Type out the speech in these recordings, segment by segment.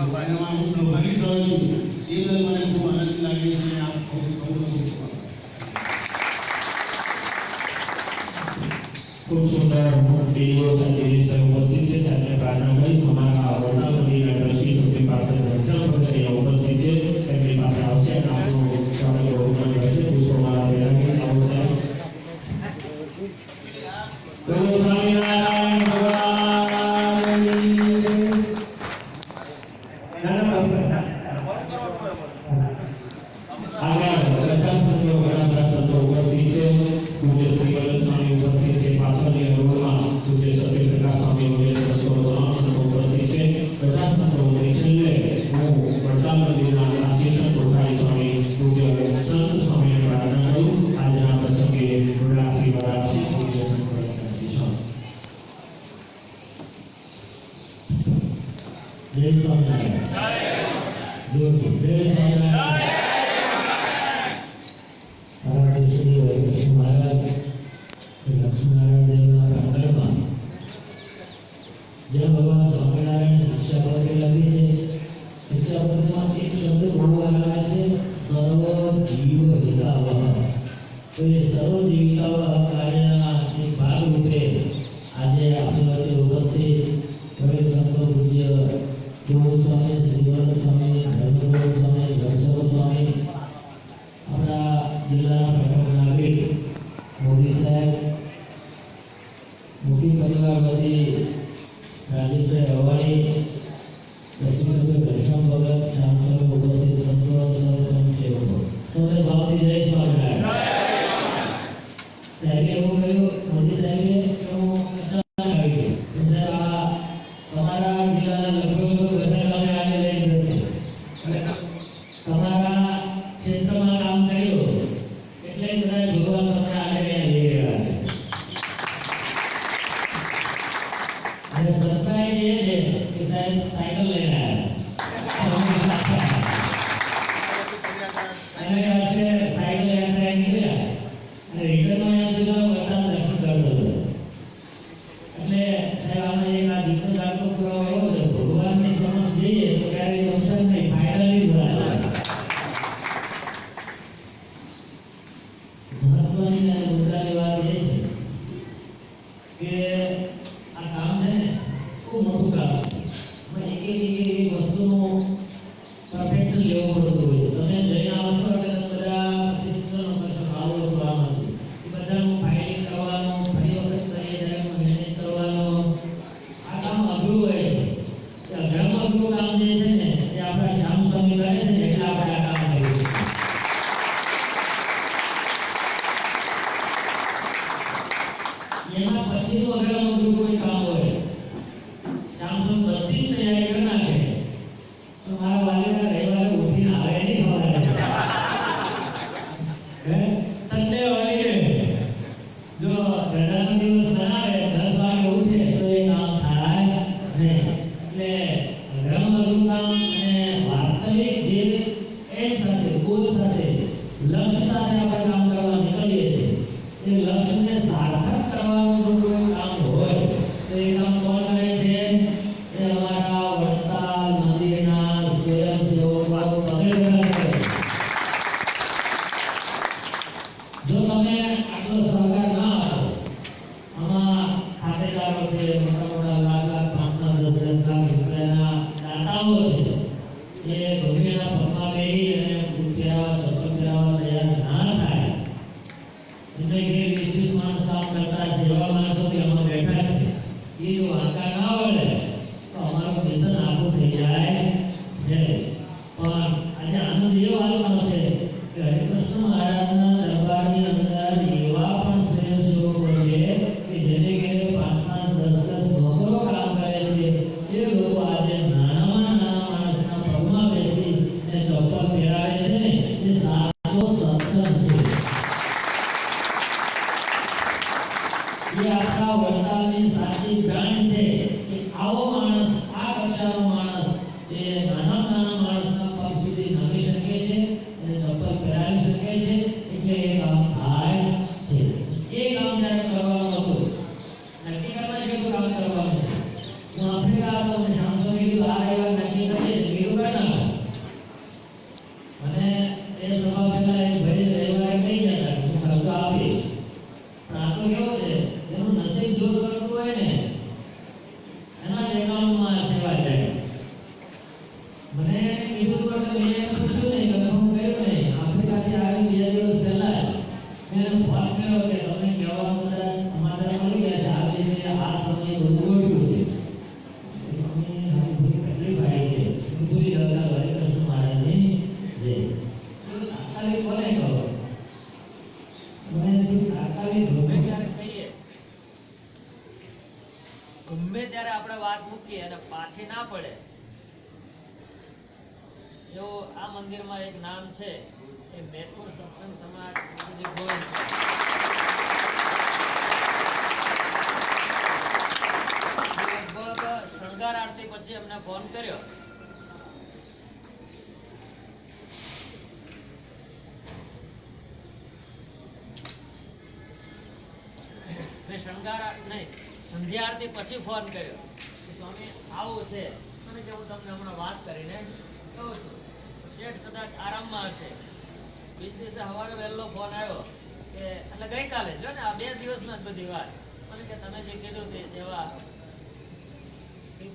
પરિણામ હું ભરી રહ્યો છું એ બદલ મને ખૂબ આનંદ લાગે છે અને આપ ખૂબ ખૂબ સુંદર દિવસ અને ઉપસ્થિત છે સાથે પ્રાર્થના કરી સમારોહ Gracias. igreja, né? ಜಿಲ್ಲಾ ಭಗವಾನ್ Assim, programa do ફોન કર્યો? વાત કરીને કહું છું. શેઠ કદાચ આરામમાં હશે. બીજ દિવસે સવારે વહેલો ફોન આવ્યો કે, એટલે ગઈકાલે જો ને, આ બે દિવસમાં જ બધી વાત. અને કે તમે જે કીધું તે સેવા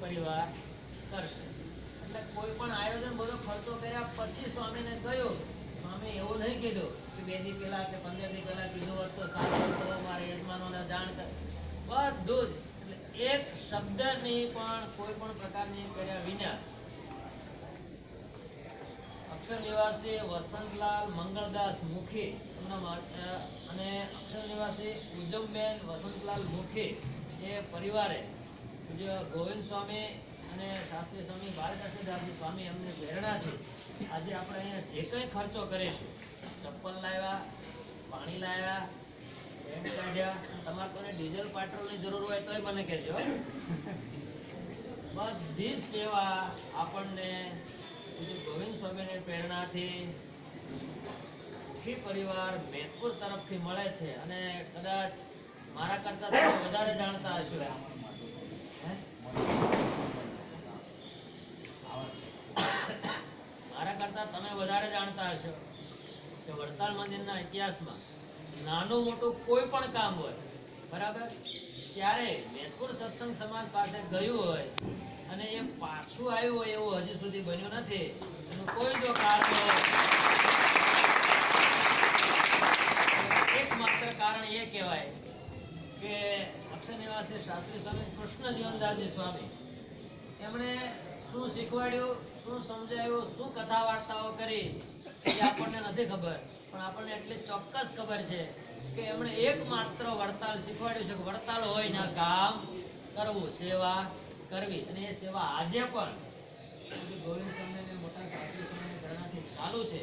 પરિવાર કરશે એટલે કોઈ પણ આયોજન બધો ખર્ચો કર્યા પછી સ્વામીને કહ્યું, સ્વામી, એવું નહીં કીધું કે બે દી પહેલાં કે પંદર દી પહેલાં કીધું હોત તો સારું તો યજમાનોને જાણ કર. બધું જ. એટલે એક શબ્દની પણ કોઈ પણ પ્રકારની કર્યા વિના અક્ષર નિવાસી વસંતલાલ મંગળદાસ મુખી અને અક્ષર નિવાસી ઉજમબેન વસંતલાલ મુખી એ પરિવારે ગોવિંદ સ્વામી અને શાસ્ત્રી સ્વામી બાલકૃષ્ણદાસજી સ્વામી અમને પ્રેરણા છે. આજે આપણે અહીંયા જે કંઈ ખર્ચો કરીશું, ચપ્પલ લાવ્યા, પાણી લાવ્યા પેન્ટ કાઢ્યા તમારે કોને ડીઝલ, પેટ્રોલની જરૂર હોય તોય મને કહેજો. બધી સેવા આપણને ગોવિંદ સ્વામીની પ્રેરણાથી સુખી પરિવાર મેદપુર તરફથી મળે છે અને કદાચ મારા કરતા તમે વધારે જાણતા હશો. હે? મારા કરતા તમે વધારે જાણતા હશો કે વડતાલ મંદિરના ઇતિહાસમાં નાનું મોટું કોઈ પણ કામ હોય, બરાબર? ત્યારે મેદપુર સત્સંગ સમાજ પાસે ગયું હોય અને એ પાછું આવ્યું હોય એવું હજી સુધી બન્યું નથી, એનું કોઈ જો કારણ એકમાત્ર કારણ એ કહેવાય કે અક્ષર નિવાસી શાસ્ત્રી સ્વામી કૃષ્ણ જીવનદાસજી સ્વામી, એમણે શું શીખવાડ્યું, શું સમજાયું, શું કથા વાર્તાઓ કરી, એ આપણને નથી ખબર. પણ આપણને એટલી ચોક્કસ ખબર છે કે એમણે એકમાત્ર વડતાલ શીખવાડ્યું છે કે વડતાલ હોય ને કામ કરવું, સેવા કરવી. અને એ સેવા આજે પણ ગોવિંદ સ્વામીને મોટા પ્રેરણાથી ચાલુ છે.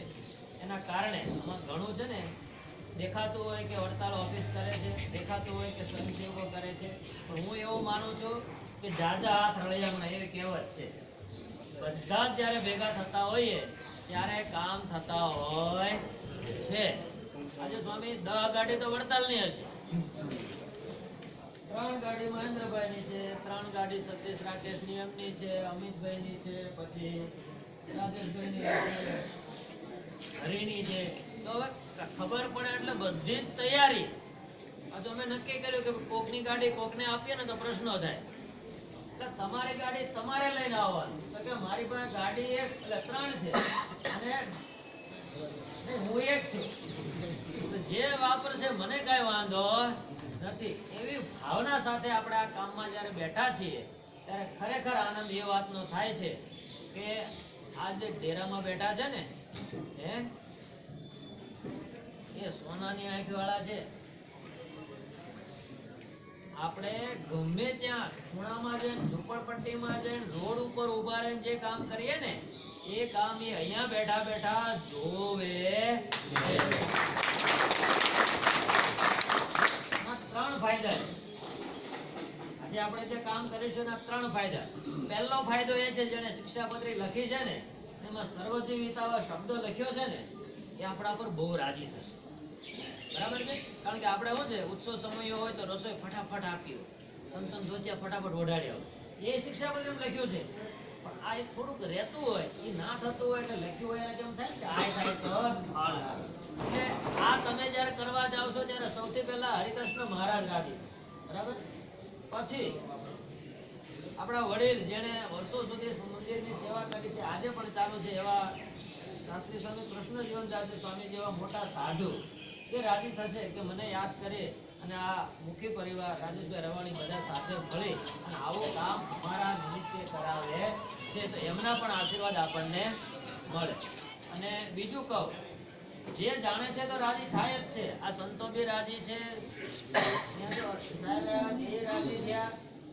એના કારણે આમાં ઘણું છે ને દેખાતું હોય કે વડતાલ ઓફિસ કરે છે, દેખાતું હોય કે સ્વયંસેવકો કરે છે. પણ હું એવું માનું છું કે જાજા હાથ રળિયામણા એવી કહેવત છે. બધા જ્યારે ભેગા થતા હોઈએ, ત્યારે કામ થતા હોય છે. આજે સ્વામી દહ ગાડી તો વડતાલની હશે. ત્રણ ગાડી મહેન્દ્રભાઈની છે, ત્રણ ગાડી સતીશ રાકેશની એમની છે, અમિતભાઈની છે, પછી રાજેશભાઈની હરિની છે. તો હવે ખબર પડે એટલે બધી જ તૈયારી. આજે અમે નક્કી કર્યું કે કોકની ગાડી કોકને આપીએ ને તો પ્રશ્નો થાય. તમારી ગાડી તમારે લઈને આવવાની. તો કે મારી પાસે ગાડી એક એટલે ત્રણ છે. અને હું એક છું. જે વાપરશે મને કાંઈ વાંધો નથી. એવી ભાવના સાથે આપણે આ કામમાં જ્યારે બેઠા છીએ, ત્યારે ખરેખર આનંદ એ વાતનો થાય છે કે આ જે ડેરામાં બેઠા છે ને, હે? એ સોનાની આંખ વાળા છે. આપણે ગમે ત્યાં ખૂણામાં જઈને, ઝૂંપડપટ્ટીમાં જઈને, રોડ ઉપર ઊભા રહીને જે કામ કરીએ ને, એ કામ એ અહીંયા બેઠા બેઠા જોવે. ત્રણ ફાયદા આજે આપણે જે કામ કરીશું એના ત્રણ ફાયદા. પહેલો ફાયદો એ છે, જેને શિક્ષાપત્રી લખી છે ને, એમાં સર્વજીવિતા શબ્દો લખ્યો છે ને, એ આપણા પર બહુ રાજી થશે. બરાબર છે? કારણ કે આપણે શું છે, ઉત્સવ સમય હોય તો રસોઈ ફટાફટ આપી હોય. સંતન ધોતિયા ફટાફટ ઓઢાડ્યા એ બધું લખ્યું છે. પણ આ થોડુંક રહેતું હોય, એ ના થતું હોય એટલે લખ્યું હોય એને કેમ થાય? કે આ થાય તો. એટલે આ તમે જ્યારે કરવા જાવ છો ત્યારે સૌથી પહેલા હરિકૃષ્ણ મહારાજ રાજી બરાબર? પછી આપણા વડીલ જેણે વર્ષો સુધી મંદિરની સેવા કરી છે, આજે પણ ચાલુ છે એવા શાસ્ત્રી સ્વામી કૃષ્ણ જીવન સ્વામી જેવા મોટા સાધુ. એ રાજી થશે કે મને યાદ કરે અને આ મુખ્ય પરિવાર રાજેશભાઈ રવાણી બધા સાથે મળે અને આવું કામ અમારા નિમિત્તે કરાવે છે, તો એમના પણ આશીર્વાદ આપણને મળે. અને બીજું કહું, જે જાણે છે તો રાજી થાય જ છે. આ સંતો બી રાજી છે.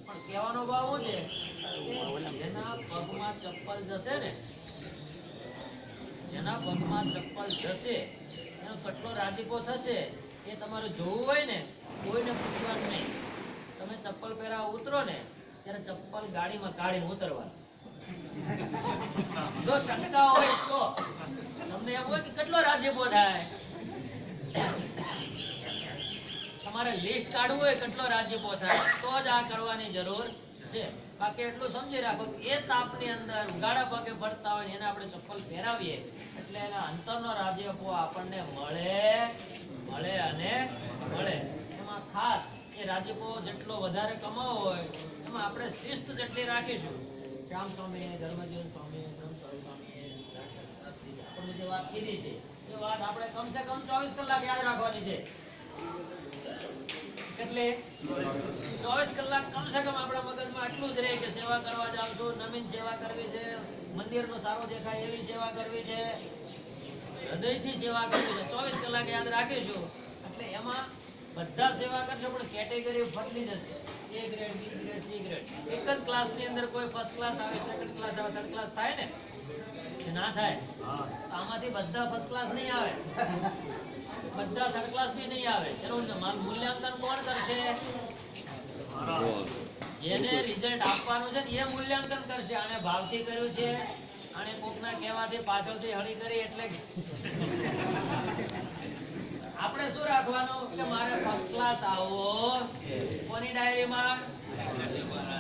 પણ કહેવાનો ભાવ છે? જેના પગમાં ચપ્પલ જશે ને, જેના પગમાં ચપ્પલ જશે એનો રાજીપો થશે એ તમારે જોવું હોય ને, કોઈને પૂછવાનું નહીં. તમે ચપ્પલ પહેરા ઉતરો ને, ત્યારે ચપ્પલ ગાડીમાં કાઢીને ઉતરવા જો શંકા હોય તો. તમને એમ હોય કે કેટલો રાજીપો થાય? તમારે લિસ્ટ કાઢવું હોય કેટલો રાજીપો થાય, તો જ આ કરવાની જરૂર છે. બાકી એટલું સમજી રાખો એ તાપની અંદર ઉગાડા પગે ફરતા હોય એને આપણે ચપ્પલ પહેરાવીએ એટલે એના અંતરનો રાજીપો આપણને મળે મળે અને મળે એમાં ખાસ એ રાજીપો જેટલો વધારે કમાવો હોય એમાં આપણે શિસ્ત જેટલી રાખીશું શ્યામ સ્વામી ધર્મજીવન સ્વામી ધર્મસ્વામી સ્વામી વાત કીધી છે એ વાત આપણે કમસે કમ ચોવીસ કલાક યાદ રાખવાની છે એટલે ચોવીસ કલાક કમસે કમ આપણા મગજમાં આટલું જ રહે કે સેવા કરવા જાઉં છું નવીન સેવા કરવી છે મંદિરનું સારો દેખાય એવી સેવા કરવી છે. હૃદયથી સેવા કરવી છે. ચોવીસ કલાક યાદ રાખીશું. એટલે એમાં બધા સેવા કરશો પણ કેટેગરી બદલી જશે A grade B grade C grade એક જ ક્લાસની અંદર કોઈ ફર્સ્ટ ક્લાસ આવે સેકન્ડ ક્લાસ આવે થર્ડ ક્લાસ થાય ને? ના થાય? આમાંથી બધા ફર્સ્ટ ક્લાસ નહીં આવે. બધા થર્ડ ક્લાસ બી નહીં આવે. એનું માલ- મૂલ્યાંકન કોણ કરશે? જેને રિઝલ્ટ આપવાનું છે એ મૂલ્યાંકન કરશે. આને ભાવથી કર્યું છે. અને કોકના કહેવાથી પાછળથી હળી કરી એટલે આપણે શું રાખવાનું કે મારે ફર્સ્ટ ક્લાસ આવવો? કોની ડાયરીમાં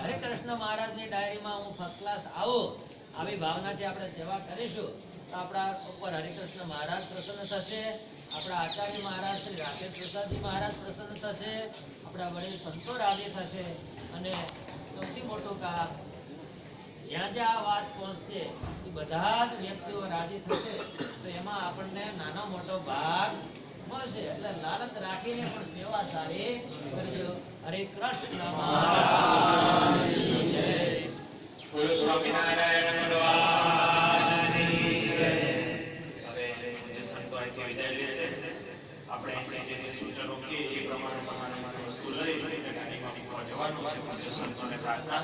હરે કૃષ્ણ મહારાજની ડાયરીમાં હું ફર્સ્ટ ક્લાસ આવું. આવી ભાવનાથી આપણે સેવા કરીશું. તો આપણા ઉપર હરિકૃષ્ણ મહારાજ પ્રસન્ન થશે. આપણા આચાર્ય મહારાજ શ્રી રાકેશ પ્રસાદજી મહારાજ પ્રસન્ન થશે, આપણા વડીલ સંતો રાજી થશે અને સૌથી મોટું કામ, જ્યાં જ્યાં આ વાત પહોંચશે, એ બધા જ વ્યક્તિઓ રાજી થશે, તો એમાં આપણને નાનો મોટો ભાગ મળશે. એટલે લાલચ રાખીને પણ સેવા સારી કરજો. હરે કૃષ્ણ સ્વામિનારાયણ આપણે જે જે સૂચનો કે એ પ્રમાણે પ્રમાણે વસ્તુ લઈ અને ગાડીમાં જવાનું છે સંતોને પ્રાર્થના